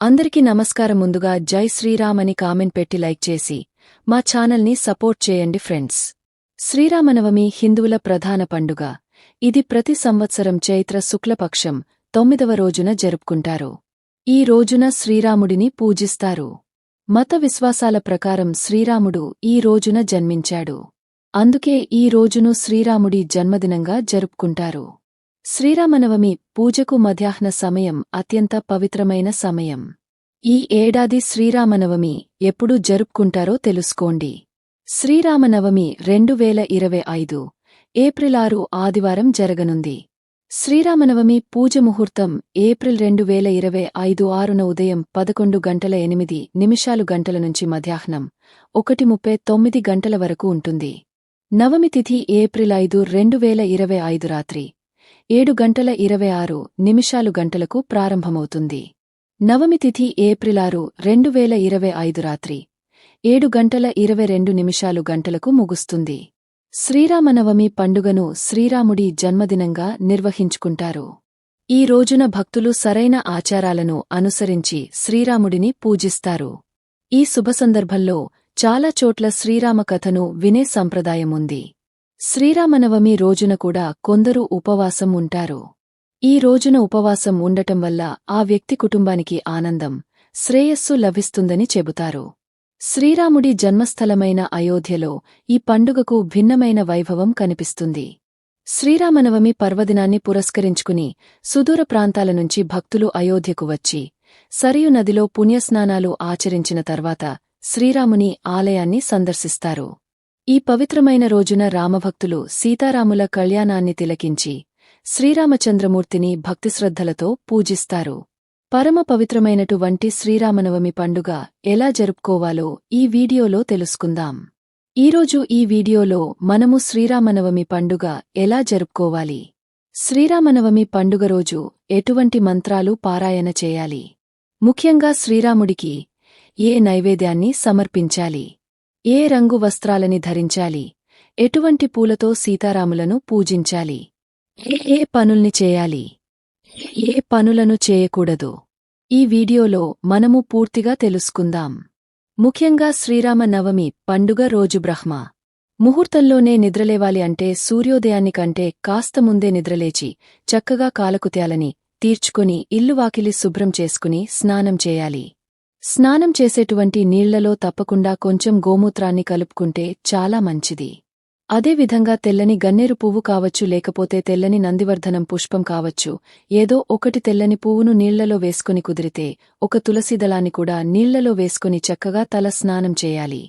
అందరికీ నమస్కారం ముందుగా జై శ్రీరామ్ అని కామెంట్ పెట్టి లైక్ చేసి మా ఛానల్ని సపోర్ట్ చేయండి ఫ్రెండ్స్. శ్రీరామనవమి హిందువుల ప్రధాన పండుగ. ఇది ప్రతి సంవత్సరం చైత్ర శుక్లపక్షం తొమ్మిదవ రోజున జరుపుకుంటారు. ఈ రోజున శ్రీరాముడిని పూజిస్తారు. మత విశ్వాసాల ప్రకారం శ్రీరాముడు ఈ రోజున జన్మించాడు. అందుకే ఈ రోజును శ్రీరాముడి జన్మదినంగా జరుపుకుంటారు. శ్రీరామనవమి పూజకు మధ్యాహ్న సమయం అత్యంత పవిత్రమైన సమయం. ఈ ఏడాది శ్రీరామనవమి ఎప్పుడు జరుపుకుంటారో తెలుసుకోండి. శ్రీరామనవమి రెండు వేల ఇరవై ఐదు ఏప్రిల్ ఆరు ఆదివారం జరగనుంది. శ్రీరామనవమి పూజ ముహూర్తం ఏప్రిల్ రెండు వేల ఇరవై ఐదు ఆరున ఉదయం పదకొండు గంటల ఎనిమిది నిమిషాలు గంటల నుంచి మధ్యాహ్నం ఒకటి ముప్పై తొమ్మిది గంటల వరకు ఉంటుంది. నవమి తిథి ఏప్రిల్ ఐదు రెండు వేల ఇరవై ఐదు రాత్రి. ఏడు గంటల ఇరవై ఆరు నిమిషాలు గంటలకు ప్రారంభమవుతుంది. నవమి తిథి ఏప్రిల్ ఆరు రెండు వేల ఇరవై ఐదు రాత్రి ఏడు గంటల ఇరవై రెండు నిమిషాలు గంటలకు ముగుస్తుంది. శ్రీరామనవమి పండుగను శ్రీరాముడి జన్మదినంగా నిర్వహించుకుంటారు. ఈ రోజున భక్తులు సరైన ఆచారాలను అనుసరించి శ్రీరాముడిని పూజిస్తారు. ఈ శుభ సందర్భంలో చాలా చోట్ల శ్రీరామ కథను వినే సంప్రదాయముంది. శ్రీరామనవమి రోజున కూడా కొందరు ఉపవాసం ఉంటారు. ఈ రోజున ఉపవాసం ఉండటం వల్ల ఆ వ్యక్తి కుటుంబానికి ఆనందం శ్రేయస్సు లభిస్తుందని చెబుతారు. శ్రీరాముడి జన్మస్థలమైన అయోధ్యలో ఈ పండుగకు భిన్నమైన వైభవం కనిపిస్తుంది. శ్రీరామనవమి పర్వదినాన్ని పురస్కరించుకుని సుదూర ప్రాంతాల నుంచి భక్తులు అయోధ్యకు వచ్చి సరియు నదిలో పుణ్యస్నానాలు ఆచరించిన తర్వాత శ్రీరాముని ఆలయాన్ని సందర్శిస్తారు. ఈ పవిత్రమైన రోజున రామభక్తులు సీతారాముల కళ్యాణాన్ని తిలకించి శ్రీరామచంద్రమూర్తిని భక్తిశ్రద్ధలతో పూజిస్తారు. పరమ పవిత్రమైనటువంటి శ్రీరామనవమి పండుగ ఎలా జరుపుకోవాలో ఈ వీడియోలో తెలుసుకుందాం. ఈరోజు ఈ వీడియోలో మనము శ్రీరామనవమి పండుగ ఎలా జరుపుకోవాలి? శ్రీరామనవమి పండుగ రోజు ఎటువంటి మంత్రాలు పారాయణ చేయాలి? ముఖ్యంగా శ్రీరాముడికి ఏ నైవేద్యాన్ని సమర్పించాలి? ఏ రంగు వస్త్రాలని ధరించాలి? ఎటువంటి పూలతో సీతారాములను పూజించాలి? ఏ ఏ పనుల్ని చేయాలి? ఏ పనులను చేయకూడదు? ఈ వీడియోలో మనము పూర్తిగా తెలుసుకుందాం. ముఖ్యంగా శ్రీరామ నవమి పండుగ రోజు బ్రహ్మ. ముహూర్తంలోనే నిద్రలేవాలి అంటే సూర్యోదయానికంటే కాస్త ముందే నిద్రలేచి చక్కగా కాలకుత్యాలని తీర్చుకుని ఇల్లువాకిలి శుభ్రం చేసుకుని స్నానం చేయాలి. స్నానం చేసేటువంటి నీళ్ళలో తప్పకుండా కొంచెం గోమూత్రాన్ని కలుపుకుంటే చాలా మంచిది. అదేవిధంగా తెల్లని గన్నేరు పువ్వు కావచ్చు లేకపోతే తెల్లని నందివర్ధనం పుష్పం కావచ్చు ఏదో ఒకటి తెల్లని పువ్వును నీళ్ళలో వేసుకుని కుదిరితే ఒక తులసిదళాన్ని కూడా నీళ్ళలో వేసుకుని చక్కగా తల స్నానం చేయాలి.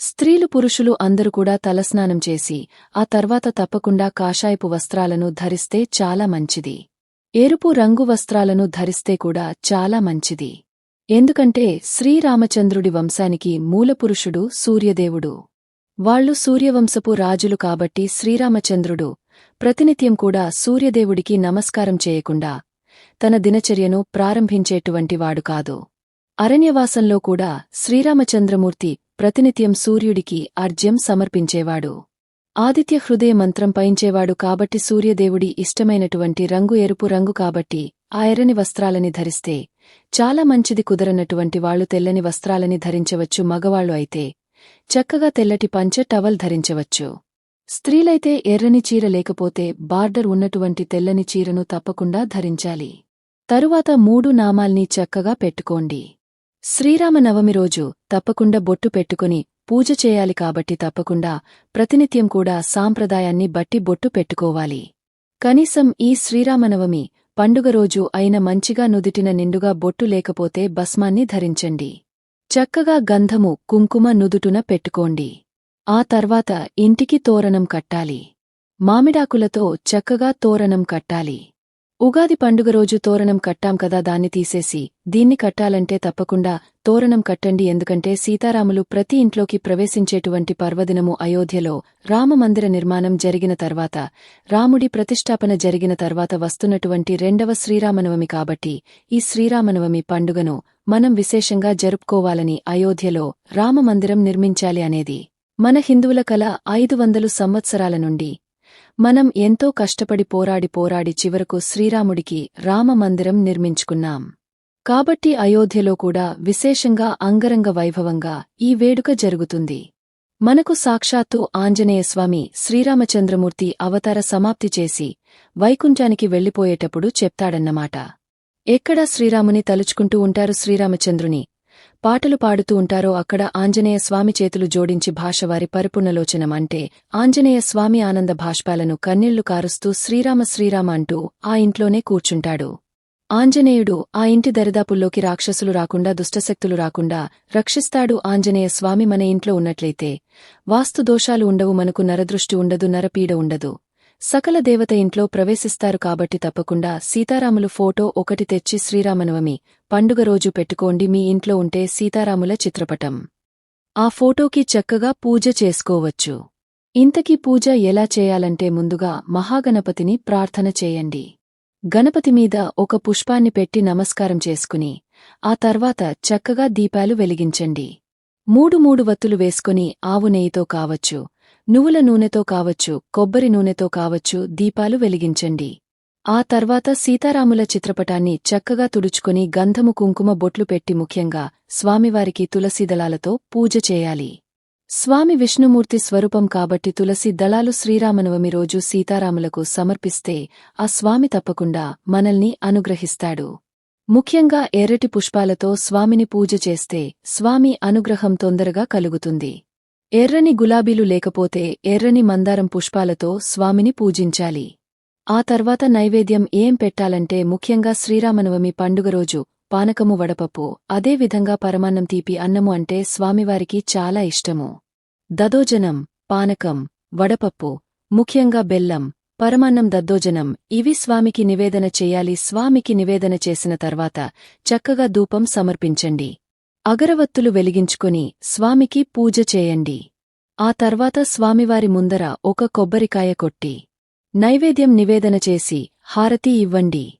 స్త్రీలు పురుషులు అందరూ కూడా తలస్నానం చేసి ఆ తర్వాత తప్పకుండా కాషాయపు వస్త్రాలను ధరిస్తే చాలా మంచిది. ఎరుపు రంగు వస్త్రాలను ధరిస్తే కూడా చాలా మంచిది. ఎందుకంటే శ్రీరామచంద్రుడి వంశానికి మూలపురుషుడు సూర్యదేవుడు. వాళ్ళు సూర్యవంశపు రాజులు కాబట్టి శ్రీరామచంద్రుడు ప్రతినిత్యం కూడా సూర్యదేవుడికి నమస్కారం చేయకుండా తన దినచర్యను ప్రారంభించేటువంటివాడు కాదు. అరణ్యవాసంలో కూడా శ్రీరామచంద్రమూర్తి ప్రతినిత్యం సూర్యుడికి అర్జ్యం సమర్పించేవాడు. ఆదిత్య హృదయ మంత్రం పయించేవాడు కాబట్టి సూర్యదేవుడి ఇష్టమైనటువంటి రంగు ఎరుపు రంగు కాబట్టి ఆ ఎర్రని వస్త్రాలని ధరిస్తే చాలా మంచిది కుదరనటువంటి వాళ్ళు తెల్లని వస్త్రాలని ధరించవచ్చు మగవాళ్ళు అయితే చక్కగా తెల్లటి పంచ టవల్ ధరించవచ్చు. స్త్రీలైతే ఎర్రని చీర లేకపోతే బార్డర్ ఉన్నటువంటి తెల్లని చీరను తప్పకుండా ధరించాలి. తరువాత మూడు నామాల్ని చక్కగా పెట్టుకోండి. శ్రీరామనవమి రోజు తప్పకుండా బొట్టు పెట్టుకుని పూజ చేయాలి కాబట్టి తప్పకుండా ప్రతినిత్యం కూడా సాంప్రదాయాన్ని బట్టి బొట్టు పెట్టుకోవాలి. కనీసం ఈ శ్రీరామనవమి పండుగ రోజు అయిన మంచిగా నుదిటిన నిండుగా బొట్టు లేకపోతే భస్మాన్ని ధరించండి. చక్కగా గంధము కుంకుమ నుదుటున పెట్టుకోండి. ఆ తర్వాత ఇంటికి తోరణం కట్టాలి. మామిడాకులతో చక్కగా తోరణం కట్టాలి. ఉగాది పండుగ రోజు తోరణం కట్టాం కదా దాన్ని తీసేసి దీన్ని కట్టాలంటే తప్పకుండా తోరణం కట్టండి ఎందుకంటే సీతారాములు ప్రతి ఇంట్లోకి ప్రవేశించేటువంటి పర్వదినము అయోధ్యలో రామమందిర నిర్మాణం జరిగిన తర్వాత రాముడి ప్రతిష్టాపన జరిగిన తర్వాత వస్తున్నటువంటి రెండవ శ్రీరామనవమి కాబట్టి ఈ శ్రీరామనవమి పండుగను మనం విశేషంగా జరుపుకోవాలని అయోధ్యలో రామమందిరం నిర్మించాలి అనేది. మన హిందువుల కల ఐదు వందలు సంవత్సరాల నుండి మనం ఎంతో కష్టపడి పోరాడి పోరాడి చివరకు శ్రీరాముడికి రామమందిరం నిర్మించుకున్నాం. కాబట్టి అయోధ్యలో కూడా విశేషంగా అంగరంగ వైభవంగా ఈ వేడుక జరుగుతుంది. మనకు సాక్షాత్తు ఆంజనేయస్వామి శ్రీరామచంద్రమూర్తి అవతార సమాప్తి చేసి వైకుంఠానికి వెళ్ళిపోయేటప్పుడు చెప్తాడన్నమాట. ఎక్కడా శ్రీరాముని తలుచుకుంటూ ఉంటారు శ్రీరామచంద్రుని. పాటలు పాడుతూ ఉంటారో అక్కడ ఆంజనేయ స్వామి చేతులు జోడించి భాషవారి పరిపుణలోచనం ఆంజనేయ స్వామి ఆనంద భాష్పాలను కన్నీళ్ళు కారుస్తూ శ్రీరామ శ్రీరామ అంటూ ఆ ఇంట్లోనే కూర్చుంటాడు. ఆంజనేయుడు ఆ ఇంటి దరిదాపుల్లోకి రాక్షసులు రాకుండా దుష్టశక్తులు రాకుండా రక్షిస్తాడు ఆంజనేయ స్వామి మన ఇంట్లో ఉన్నట్లయితే. వాస్తు దోషాలు ఉండవు మనకు నరదృష్టి ఉండదు నరపీడ ఉండదు. సకల దేవత ఇంట్లో ప్రవేశిస్తారు కాబట్టి తప్పకుండా సీతారాములు ఫోటో ఒకటి తెచ్చి శ్రీరామనవమి పండుగ రోజు పెట్టుకోండి మీ ఇంట్లో ఉంటే సీతారాముల చిత్రపటం. ఆ ఫోటోకి చక్కగా పూజ చేసుకోవచ్చు. ఇంతకీ పూజ ఎలా చేయాలంటే ముందుగా మహాగణపతిని ప్రార్థన చేయండి. గణపతి మీద ఒక పుష్పాన్ని పెట్టి నమస్కారం చేసుకుని ఆ తర్వాత చక్కగా దీపాలు వెలిగించండి. మూడు మూడు వత్తులు వేసుకుని ఆవు నెయ్యితో కావచ్చు నువ్వుల నూనెతో కావచ్చు కొబ్బరి నూనెతో కావచ్చు దీపాలు వెలిగించండి. ఆ తర్వాత సీతారాముల చిత్రపటాన్ని చక్కగా తుడుచుకుని గంధము కుంకుమ బొట్లు పెట్టి ముఖ్యంగా స్వామివారికి తులసీదళాలతో పూజ చేయాలి. స్వామి విష్ణుమూర్తి స్వరూపం కాబట్టి తులసి దళాలు శ్రీరామనవమి రోజు సీతారాములకు సమర్పిస్తే ఆ స్వామి తప్పకుండా మనల్ని అనుగ్రహిస్తాడు. ముఖ్యంగా ఎర్రటి పుష్పాలతో స్వామిని పూజ చేస్తే స్వామి అనుగ్రహం తొందరగా కలుగుతుంది. ఎర్రని గులాబీలు లేకపోతే ఎర్రని మందారం పుష్పాలతో స్వామిని పూజించాలి. ఆ తర్వాత నైవేద్యం ఏం పెట్టాలంటే ముఖ్యంగా శ్రీరామనవమి పండుగ రోజు పానకము వడపప్పు అదేవిధంగా పరమాన్నం తీపి అన్నము అంటే స్వామివారికి చాలా ఇష్టము. దదోజనం పానకం వడపప్పు ముఖ్యంగా బెల్లం పరమాన్నం దద్దోజనం ఇవి స్వామికి నివేదన చేయాలి. స్వామికి నివేదన చేసిన తర్వాత చక్కగా ధూపం సమర్పించండి. అగరవత్తులు వెలిగించుకొని స్వామికి పూజ చేయండి. ఆ తర్వాత స్వామివారి ముందర ఒక కొబ్బరికాయ కొట్టి నైవేద్యం నివేదన చేసి హారతి ఇవ్వండి.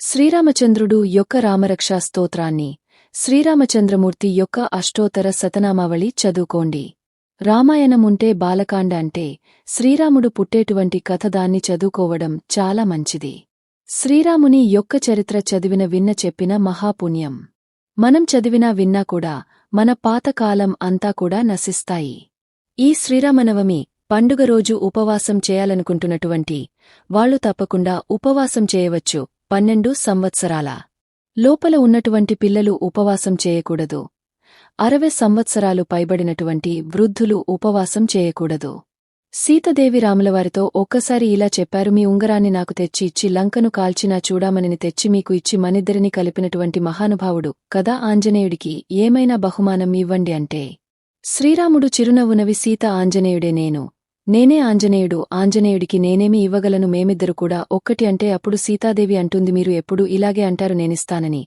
శ్రీరామచంద్రుడు యొక్క రామరక్షా స్తోత్రాన్ని శ్రీరామచంద్రమూర్తి యొక్క అష్టోత్తర శతనామావళి చదువుకోండి. రామాయణముంటే బాలకాండ అంటే శ్రీరాముడు పుట్టేటువంటి కథ దాన్ని చదువుకోవడం చాలా మంచిది. శ్రీరాముని యొక్క చరిత్ర చదివిన విన్న చెప్పిన మహాపుణ్యం. మనం చదివినా విన్నా కూడా మన పాతకాలం అంతా కూడా నశిస్తాయి. ఈ శ్రీరామనవమి పండుగ రోజు ఉపవాసం చేయాలనుకుంటున్నటువంటి వాళ్ళు తప్పకుండా ఉపవాసం చేయవచ్చు పన్నెండు సంవత్సరాల. లోపల ఉన్నటువంటి పిల్లలు ఉపవాసం చేయకూడదు. అరవై సంవత్సరాలు పైబడినటువంటి వృద్ధులు ఉపవాసం చేయకూడదు. సీతదేవి రాములవారితో ఒక్కసారి ఇలా చెప్పారు మీ ఉంగరాన్ని నాకు తెచ్చి ఇచ్చి లంకను కాల్చినా చూడామనిని తెచ్చి మీకు ఇచ్చి మనిద్దరిని కలిపినటువంటి మహానుభావుడు కదా ఆంజనేయుడికి ఏమైనా బహుమానం ఇవ్వండి అంటే. శ్రీరాముడు చిరునవ్వునవి సీత ఆంజనేయుడే నేను. నేనే ఆంజనేయుడు ఆంజనేయుడికి నేనేమి ఇవ్వగలను మేమిద్దరు కూడా ఒక్కటి అంటే అప్పుడు సీతాదేవి అంటుంది మీరు ఎప్పుడూ ఇలాగే అంటారు నేనిస్తానని.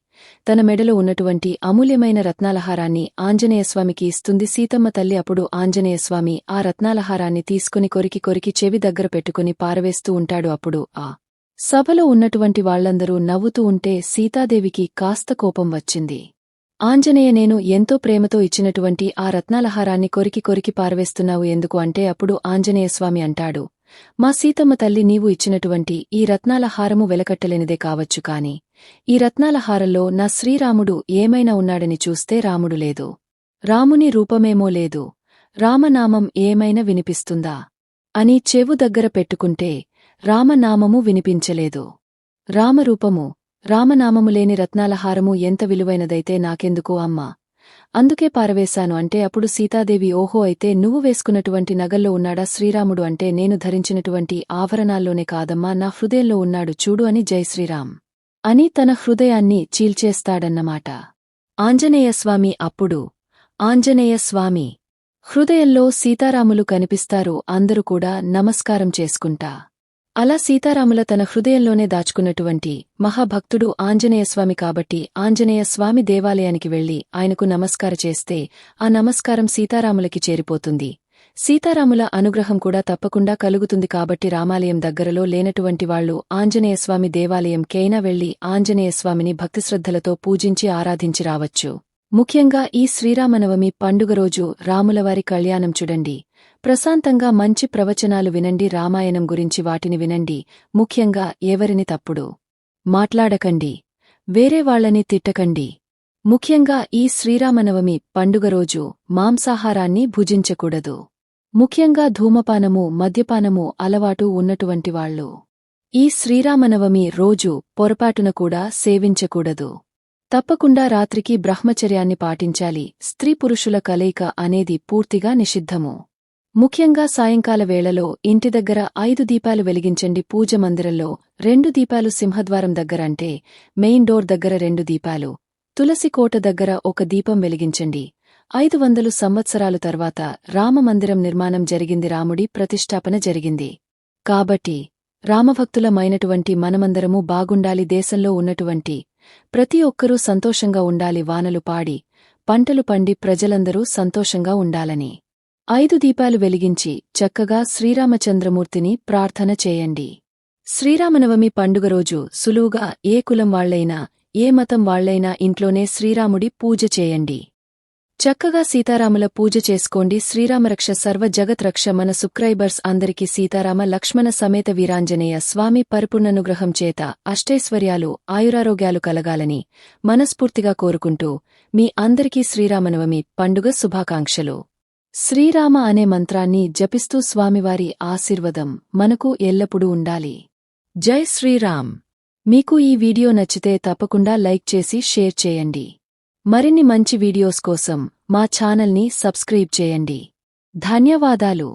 తన మెడలో ఉన్నటువంటి అమూల్యమైన రత్నాలహారాన్ని ఆంజనేయస్వామికి ఇస్తుంది. సీతమ్మ తల్లి అప్పుడు ఆంజనేయస్వామి ఆ రత్నాలహారాన్ని తీసుకుని కొరికి కొరికి చెవి దగ్గర పెట్టుకుని పారవేస్తూ ఉంటాడు అప్పుడు. ఆ సభలో ఉన్నటువంటి వాళ్ళందరూ నవ్వుతూ ఉంటే సీతాదేవికి కాస్త కోపం వచ్చింది. ఆంజనేయ నేను ఎంతో ప్రేమతో ఇచ్చినటువంటి ఆ రత్నాలహారాన్ని కొరికి కొరికి పారవేస్తున్నావు ఎందుకు అంటే అప్పుడు ఆంజనేయస్వామి అంటాడు మా సీతమ్మ తల్లి నీవు ఇచ్చినటువంటి ఈ రత్నాలహారము వెలకట్టలేనిదే కావచ్చు కాని ఈ రత్నాలహారంలో నా శ్రీరాముడు ఏమైనా ఉన్నాడని చూస్తే రాముడు లేదు. రాముని రూపమేమో లేదు. రామనామం ఏమైనా వినిపిస్తుందా? అని చెవు దగ్గర పెట్టుకుంటే రామనామము వినిపించలేదు. రామరూపము రామనామములేని రత్నాలహారము ఎంత విలువైనదైతే నాకెందుకు అమ్మా. అందుకే పారవేశాను అంటే అప్పుడు సీతాదేవి ఓహో అయితే నువ్వు వేసుకున్నటువంటి నగల్లో ఉన్నాడా శ్రీరాముడు అంటే నేను ధరించినటువంటి ఆభరణాల్లోనే కాదమ్మా నా హృదయంలో ఉన్నాడు చూడు అని జయశ్రీరామ్ అని తన హృదయాన్ని చీల్చేస్తాడన్నమాట. ఆంజనేయస్వామి అప్పుడు ఆంజనేయస్వామి హృదయంలో సీతారాములు కనిపిస్తారు అందరూ కూడా నమస్కారం చేసుకుంటా. అలా సీతారాముల తన హృదయంలోనే దాచుకున్నటువంటి మహాభక్తుడు ఆంజనేయస్వామి కాబట్టి ఆంజనేయస్వామి దేవాలయానికి వెళ్ళి ఆయనకు నమస్కార చేస్తే ఆ నమస్కారం సీతారాములకి చేరిపోతుంది. సీతారాముల అనుగ్రహం కూడా తప్పకుండా కలుగుతుంది కాబట్టి రామాలయం దగ్గరలో లేనటువంటి వాళ్ళు ఆంజనేయస్వామి దేవాలయం కేనా వెళ్ళి ఆంజనేయస్వామిని భక్తిశ్రద్ధలతో పూజించి ఆరాధించి రావచ్చు. ముఖ్యంగా ఈ శ్రీరామనవమి పండుగ రోజు రాములవారి కళ్యాణం చూడండి. ప్రశాంతంగా మంచి ప్రవచనాలు వినండి. రామాయణం గురించి వాటిని వినండి. ముఖ్యంగా ఎవరిని తప్పుడు మాట్లాడకండి. వేరే వాళ్ళని తిట్టకండి. ముఖ్యంగా ఈ శ్రీరామనవమి పండుగ రోజు మాంసాహారాన్ని భుజించకూడదు. ముఖ్యంగా ధూమపానము మద్యపానము అలవాటు ఉన్నటువంటివాళ్ళు ఈ శ్రీరామనవమి రోజు పొరపాటున కూడా సేవించకూడదు. తప్పకుండా రాత్రికి బ్రహ్మచర్యాన్ని పాటించాలి. స్త్రీ పురుషుల కలయిక అనేది పూర్తిగా నిషిద్ధము. ముఖ్యంగా సాయంకాల వేళలో ఇంటి దగ్గర ఐదు దీపాలు వెలిగించండి పూజ మందిరంలో రెండు దీపాలు సింహద్వారం దగ్గర అంటే మెయిన్ డోర్ దగ్గర రెండు దీపాలు తులసి కోట దగ్గర ఒక దీపం వెలిగించండి. ఐదు వందలు సంవత్సరాలు తర్వాత రామమందిరం నిర్మాణం జరిగింది రాముడి ప్రతిష్టాపన జరిగింది. కాబట్టి రామభక్తులమైనటువంటి మనమందరము బాగుండాలి దేశంలో ఉన్నటువంటి ప్రతి ఒక్కరూ సంతోషంగా ఉండాలి వానలు పాడి పంటలు పండి ప్రజలందరూ సంతోషంగా ఉండాలని. ఐదు దీపాలు వెలిగించి చక్కగా శ్రీరామచంద్రమూర్తిని ప్రార్థన చేయండి. శ్రీరామనవమి పండుగ రోజు సులువుగా ఏ కులం వాళ్ళైనా ఏ మతం వాళ్ళైనా ఇంట్లోనే శ్రీరాముడి పూజ చేయండి. చక్కగా సీతారాముల పూజ చేసుకోండి. శ్రీరామరక్ష సర్వ జగత్రక్ష మన సుక్రైబర్స్ అందరికీ సీతారామ లక్ష్మణ సమేత వీరాంజనేయ స్వామి పరిపూర్ణనుగ్రహం చేత అష్టైశ్వర్యాలు ఆయురారోగ్యాలు కలగాలని మనస్ఫూర్తిగా కోరుకుంటూ మీ అందరికీ శ్రీరామనవమి పండుగ శుభాకాంక్షలు. శ్రీరామ అనే మంత్రాన్ని జపిస్తూ స్వామివారి ఆశీర్వదం మనకు ఎల్లప్పుడూ ఉండాలి. జై శ్రీరామ్! మీకు ఈ వీడియో నచ్చితే తప్పకుండా లైక్ చేసి షేర్ చేయండి. మరిన్ని మంచి వీడియోస్ కోసం మా ఛానల్ని సబ్స్క్రైబ్ చేయండి. ధన్యవాదాలు!